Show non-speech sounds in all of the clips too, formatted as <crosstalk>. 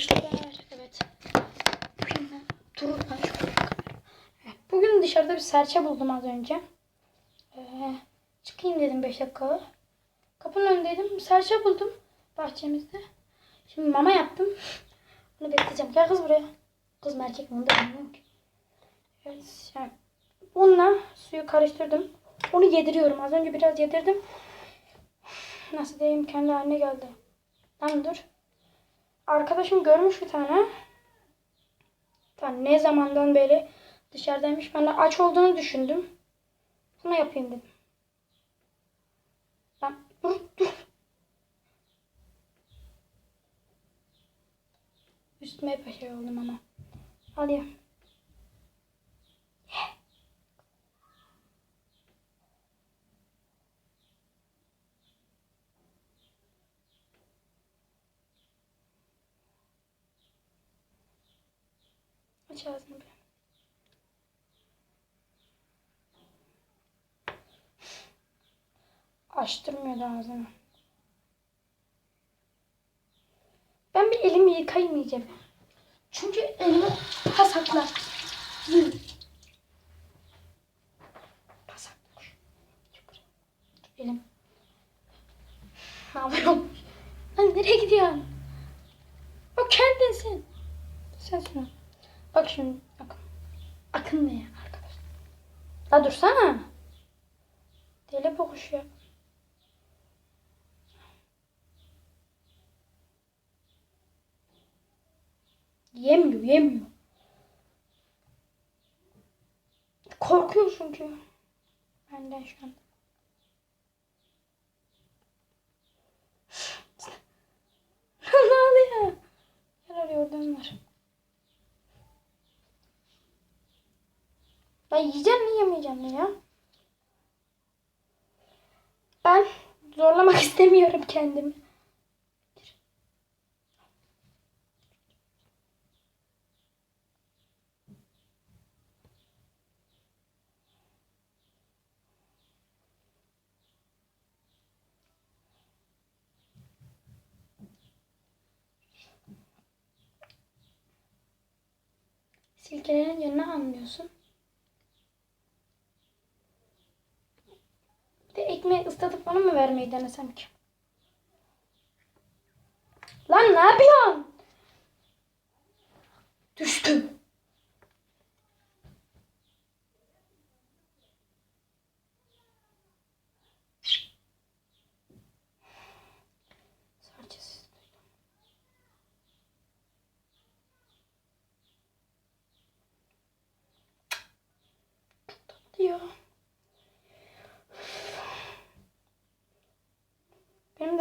arkadaşlar. Evet. Bugün Evet, Bugün dışarıda bir serçe buldum az önce. Ee, çıkayım dedim 5 dakika. Kapının önündeydim. Serçe buldum bahçemizde. Şimdi mama yaptım. Bunu bekleyeceğim. Gel kız buraya. Kız mı erkek mi onu da bilmiyorum ki. Evet. Yani bununla suyu karıştırdım. Onu yediriyorum. Az önce biraz yedirdim. Nasıl diyeyim kendi haline geldi. Lan dur. Arkadaşım görmüş bir tane. Yani ne zamandan beri dışarıdaymış. Ben de aç olduğunu düşündüm. Buna yapayım dedim. Lan dur dur. Üstüme şey oldum ama. Alayım. Aç ağzını bir. Açtırmıyordu ağzını. Ben bir elimi yıkayayım iyice. Çünkü elimi pasakla. Hı. Pasakla. Çok güzel. Elim. Ne yapıyorum? Lan nereye gidiyorsun? O kendinsin. Sensin o. Bak şimdi akın. Akın ne ya arkadaş? La dursana. Deli bokuş ya. Yemiyor, yemiyor. Korkuyor çünkü. Benden şu an. ne oluyor? Gel oraya. Ben yiyeceğim mi yemeyeceğim mi ya? Ben zorlamak <laughs> istemiyorum kendimi. Silkelerin yönünü anlıyorsun. Ekmeği ıslatıp bana mı vermeyi denesem ki? Lan ne yapıyorsun? Düştüm. Sadece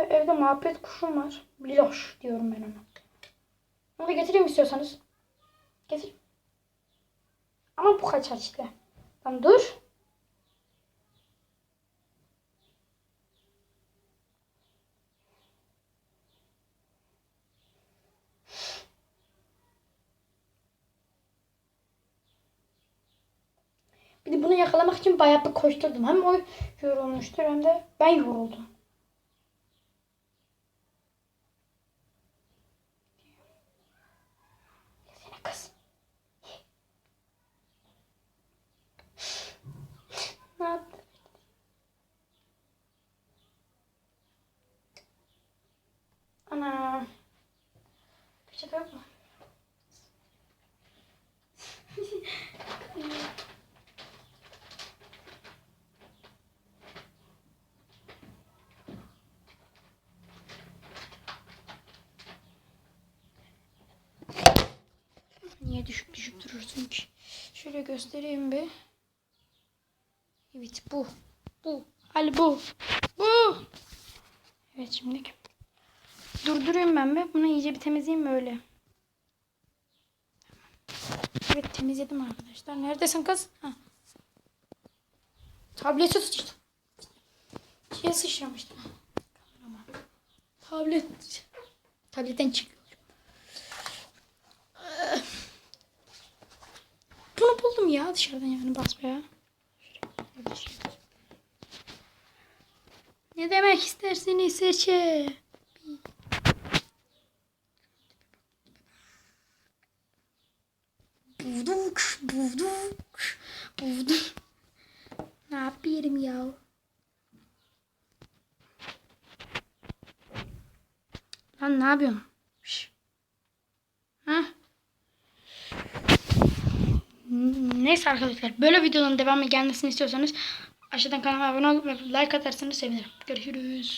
evde muhabbet kuşum var. Biloş diyorum ben ona. Onu da getireyim istiyorsanız. Getir. Ama bu kaçar işte. Tamam dur. Bir de bunu yakalamak için bayağı bir koşturdum. Hem o yorulmuştur hem de ben yoruldum. Seni kız. Ne yaptın? Ana. Peçete yok mu? Niye düşük düşük durursun ki? Şöyle göstereyim bir. Evet bu. Bu. Al bu. Bu. Evet şimdi. Durduruyorum ben bir. Bunu iyice bir temizleyeyim mi öyle? Evet temizledim arkadaşlar. Neredesin kız? Ha. Tableti sıçtım. Şeye sıçramıştım. Kameraman. Tablet. Tabletten çıkıyor. Bunu buldum ya dışarıdan yani basmaya. Ne demek istersiniz seçe? Bulduk, bulduk, bulduk. Ne yapayım ya? Lan ne yapıyorsun? Ha? Neyse arkadaşlar böyle videoların devamı gelmesini istiyorsanız aşağıdan kanalıma abone olup like atarsanız sevinirim. Görüşürüz.